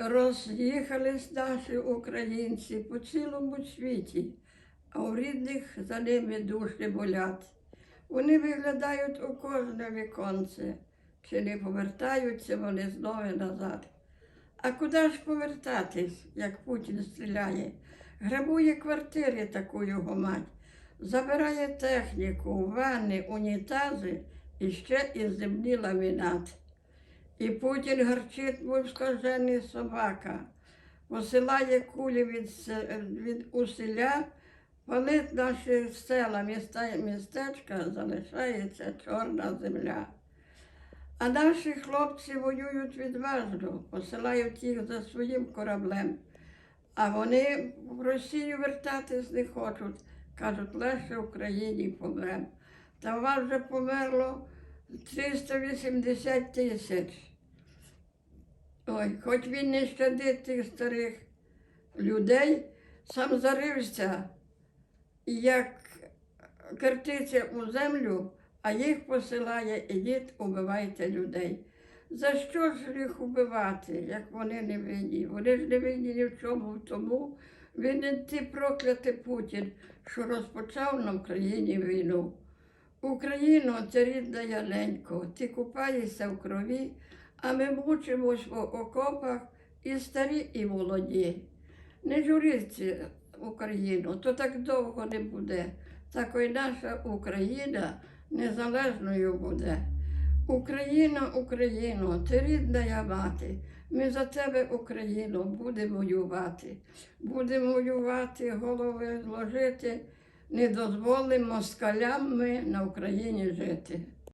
Роз'їхались наші українці по цілому світі, а у рідних за ними душі болять. Вони виглядають у кожне віконце, чи не повертаються вони знову назад. А куди ж повертатись, як Путін стріляє? Грабує квартири таку його мать, забирає техніку, ванни, унітази і ще і земний ламінат. І Путін гарчить, мов скажений собака, посилає кулі від, від усіля, палить наші села, міста, містечка, залишається чорна земля. А наші хлопці воюють відважно, посилають їх за своїм кораблем. А вони в Росію вертатись не хочуть. Кажуть, лише в Україні помрем. Та вас вже померло 380 тисяч. Ой, хоч він не щадить тих старих людей, сам зарився, як картиця у землю, а їх посилає, ідіть, убивайте людей. За що ж їх убивати, як вони не винні? Вони ж не винні ні в чому тому. Винен ти проклятий Путін, що розпочав на Україні війну. Україно, це рідна Яленько, ти купаєшся в крові, а ми мучимось в окопах і старі, і молоді. Не журіться, Україну, то так довго не буде. Так і наша Україна незалежною буде. Україна, Україно, ти рідна я мати. Ми за тебе, Україно, будемо воювати. Будемо воювати, голови зложити, не дозволимо москалям ми на Україні жити.